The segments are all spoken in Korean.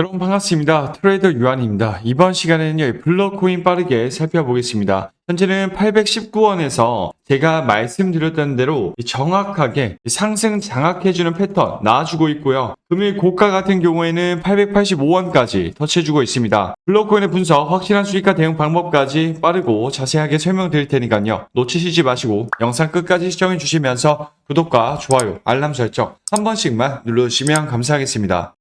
여러분 반갑습니다. 트레이더 유한입니다. 이번 시간에는요, 이 블록코인 빠르게 살펴보겠습니다. 현재는 819원에서 제가 말씀드렸던 대로 정확하게 상승 장악해주는 패턴 나와주고 있고요. 금일 고가 같은 경우에는 885원까지 터치해주고 있습니다. 블록코인의 분석, 확실한 수익과 대응 방법까지 빠르고 자세하게 설명드릴 테니까요. 놓치시지 마시고 영상 끝까지 시청해 주시면서 구독과 좋아요, 알람 설정 한 번씩만 눌러주시면 감사하겠습니다.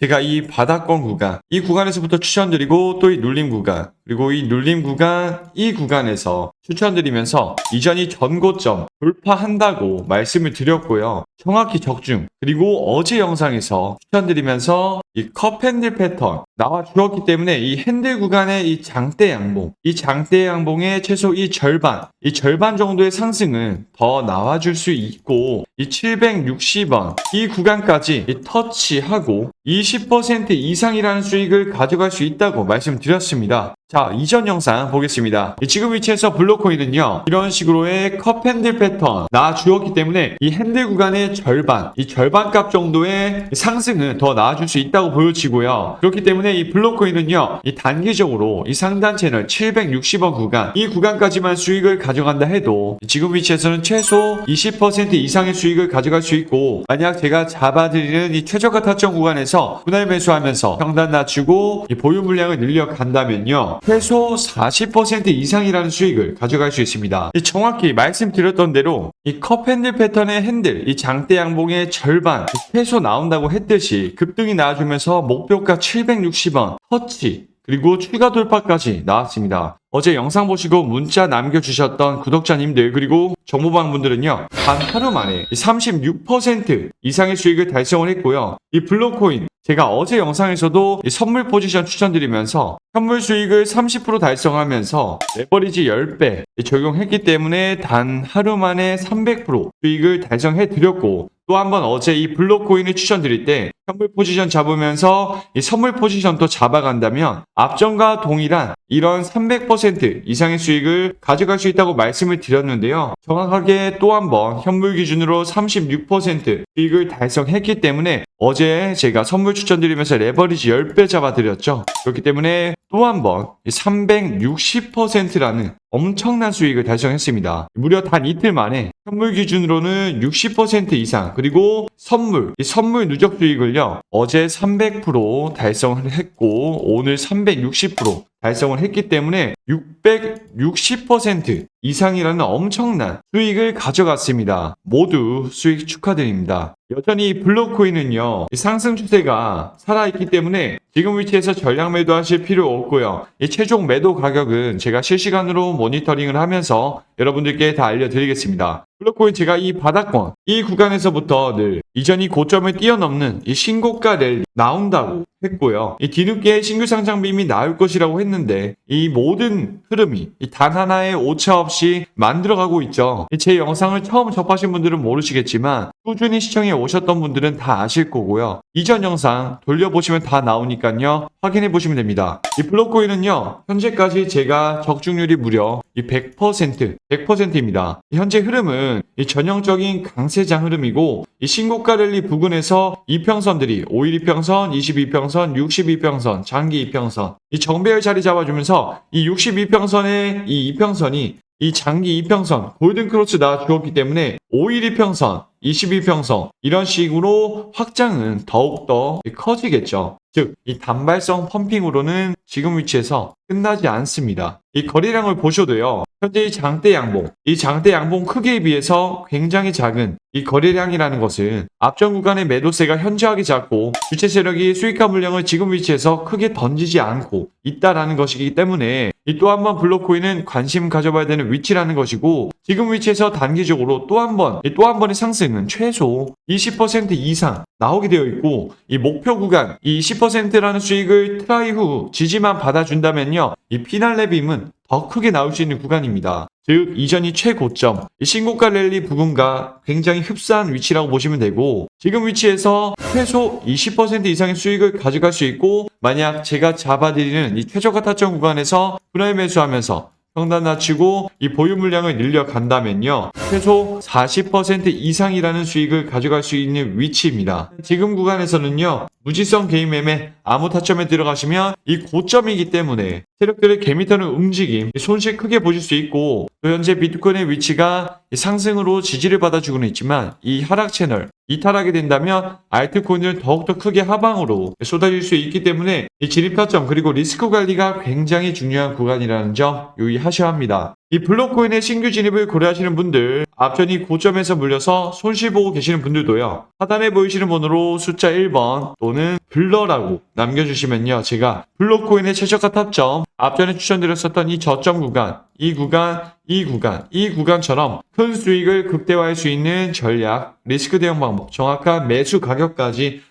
제가 이 바닥권 구간, 이 구간에서부터 추천드리고 또 이 눌림 구간, 그리고 이 눌림 구간, 이 구간에서 추천드리면서 이전이 전고점 돌파한다고 말씀을 드렸고요. 정확히 적중, 그리고 어제 영상에서 추천드리면서 이 컵 핸들 패턴 나와 주었기 때문에 이 핸들 구간의 이 장대 양봉, 이 장대 양봉의 최소 이 절반, 이 절반 정도의 상승은 더 나와줄 수 있고 이 760원 이 구간까지 이 터치하고 20% 이상이라는 수익을 가져갈 수 있다고 말씀드렸습니다. 자, 이전 영상 보겠습니다. 이 지금 위치에서 블록코인은요, 이런 식으로의 컵 핸들 패턴 나와 주었기 때문에 이 핸들 구간의 절반, 이 절반 값 정도의 상승은 더 나와줄 수 있다고 보여지고요. 그렇기 때문에 이 블록코인은요, 이 단기적으로 이 상단 채널 760원 구간, 이 구간까지만 수익을 가져간다 해도 지금 위치에서는 최소 20% 이상의 수익을 가져갈 수 있고, 만약 제가 잡아드리는 이 최저가 타점 구간에서 분할 매수하면서 평단 낮추고 이 보유 물량을 늘려간다면요, 최소 40% 이상이라는 수익을 가져갈 수 있습니다. 이 정확히 말씀드렸던 대로 이 컵 핸들 패턴의 핸들, 이 장대 양봉의 절반 최소 나온다고 했듯이 급등이 나와주면서 목표가 760원 터치 그리고 추가 돌파까지 나왔습니다. 어제 영상 보시고 문자 남겨주셨던 구독자님들 그리고 정보방 분들은요 단 하루 만에 36% 이상의 수익을 달성을 했고요. 이 블록코인 제가 어제 영상에서도 이 선물 포지션 추천드리면서 현물 수익을 30% 달성하면서 레버리지 10배 적용했기 때문에 단 하루 만에 300% 수익을 달성해 드렸고 또 한 번 어제 이 블록코인을 추천드릴 때 현물 포지션 잡으면서 이 선물 포지션도 잡아간다면 앞전과 동일한 이런 300% 이상의 수익을 가져갈 수 있다고 말씀을 드렸는데요. 정확하게 또 한 번 현물 기준으로 36% 수익을 달성했기 때문에 어제 제가 선물 추천드리면서 레버리지 10배 잡아드렸죠. 그렇기 때문에 또 한 번 360%라는 엄청난 수익을 달성했습니다. 무려 단 이틀 만에 현물 기준으로는 60% 이상 그리고 선물 이 선물 누적 수익을요 어제 300% 달성을 했고 오늘 360% 달성을 했기 때문에 660% 이상이라는 엄청난 수익을 가져갔습니다. 모두 수익 축하드립니다. 여전히 블록코인은요 이 상승 추세가 살아있기 때문에 지금 위치에서 전량 매도하실 필요 없고요. 이 최종 매도 가격은 제가 실시간으로 모니터링을 하면서 여러분들께 다 알려드리겠습니다. 블록코인 제가 이 바닥권, 이 구간에서부터 늘 이전이 고점을 뛰어넘는 이 신고가 를 나온다고 했고요. 이 뒤늦게 신규 상장 빔이 나올 것이라고 했는데 이 모든 흐름이 이 단 하나의 오차 없이 만들어가고 있죠. 제 영상을 처음 접하신 분들은 모르시겠지만 꾸준히 시청해 오셨던 분들은 다 아실 거고요. 이전 영상 돌려보시면 다 나오니까요. 확인해 보시면 됩니다. 이 블록코인은요. 현재까지 제가 적중률이 무려 이 100% 100%입니다. 현재 흐름은 이 전형적인 강세장 흐름이고 이 신고가 랠리 부근에서 이평선들이 5일 이평선, 22평선, 62평선, 장기 이평선 이 정배열 자리 잡아주면서 이 62평선의 이 이평선이 이 장기 이평선 골든 크로스 나와 주었기 때문에 5일 이평선, 22평선 이런 식으로 확장은 더욱더 커지겠죠. 즉, 이 단발성 펌핑으로는 지금 위치에서 끝나지 않습니다. 이 거래량을 보셔도요. 현재 이 장대 양봉, 이 장대 양봉 크기에 비해서 굉장히 작은 이 거래량이라는 것은 앞전 구간의 매도세가 현저하게 작고 주체 세력이 수익화 물량을 지금 위치에서 크게 던지지 않고 있다라는 것이기 때문에 이 또 한 번 블록코인은 관심 가져봐야 되는 위치라는 것이고 지금 위치에서 단기적으로 또 한 번, 또 한 번의 상승 은 최소 20% 이상 나오게 되어 있고 이 목표 구간 이 10%라는 수익을 트라이 후 지지만 받아준다면요 이 피날레 빔은 더 크게 나올 수 있는 구간입니다. 즉 이전이 최고점 이 신고가 랠리 부분과 굉장히 흡사한 위치라고 보시면 되고 지금 위치에서 최소 20% 이상의 수익을 가져갈 수 있고 만약 제가 잡아드리는 이 최저가 타점 구간에서 분할 매수하면서 평단 낮추고 이 보유 물량을 늘려간다면요. 최소 40% 이상이라는 수익을 가져갈 수 있는 위치입니다. 지금 구간에서는요. 무지성 개인 매매 아무 타점에 들어가시면 이 고점이기 때문에 세력들의 개미터는 움직임 손실 크게 보실 수 있고 또 현재 비트코인의 위치가 상승으로 지지를 받아주고는 있지만 이 하락 채널 이탈하게 된다면 알트코인을 더욱더 크게 하방으로 쏟아질 수 있기 때문에 이 진입 타점 그리고 리스크 관리가 굉장히 중요한 구간이라는 점 유의하셔야 합니다. 이 블록코인의 신규 진입을 고려하시는 분들, 앞전이 고점에서 물려서 손실 보고 계시는 분들도요. 하단에 보이시는 번호로 숫자 1번 또는 블러라고 남겨주시면요. 제가 블록코인의 최저가 타점, 앞전에 추천드렸었던 이 저점 구간, 이 구간, 이 구간, 이 구간처럼 큰 수익을 극대화할 수 있는 전략, 리스크 대응 방법, 정확한 매수 가격까지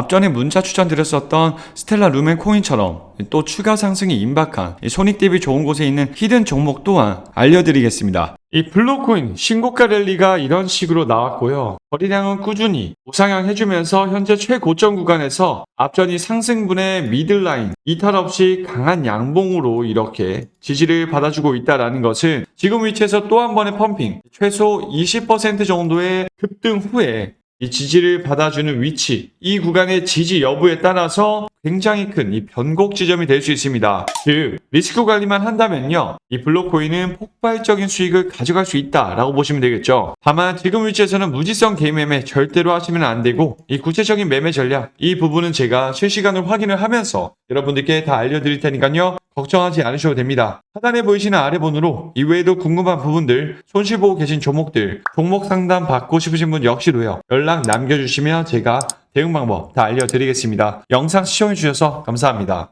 앞전에 문자 추천드렸었던 스텔라 루멘 코인처럼 또 추가 상승이 임박한 이 손익 대비 좋은 곳에 있는 히든 종목 또한 알려드리겠습니다. 이 블록코인 신고가 랠리가 이런 식으로 나왔고요. 거래량은 꾸준히 우상향 해주면서 현재 최고점 구간에서 앞전이 상승분의 미들라인 이탈 없이 강한 양봉으로 이렇게 지지를 받아주고 있다라는 것은 지금 위치에서 또 한 번의 펌핑 최소 20% 정도의 급등 후에 이 지지를 받아주는 위치, 이 구간의 지지 여부에 따라서 굉장히 큰 이 변곡 지점이 될 수 있습니다. 즉, 리스크 관리만 한다면요, 이 블록코인은 폭발적인 수익을 가져갈 수 있다라고 보시면 되겠죠. 다만 지금 위치에서는 무지성 개인 매매 절대로 하시면 안 되고, 이 구체적인 매매 전략, 이 부분은 제가 실시간으로 확인을 하면서 여러분들께 다 알려드릴 테니까요. 걱정하지 않으셔도 됩니다. 하단에 보이시는 아래 번호로 이외에도 궁금한 부분들, 손실 보고 계신 종목들, 종목 상담 받고 싶으신 분 역시도요. 연락 남겨주시면 제가 대응 방법 다 알려드리겠습니다. 영상 시청해주셔서 감사합니다.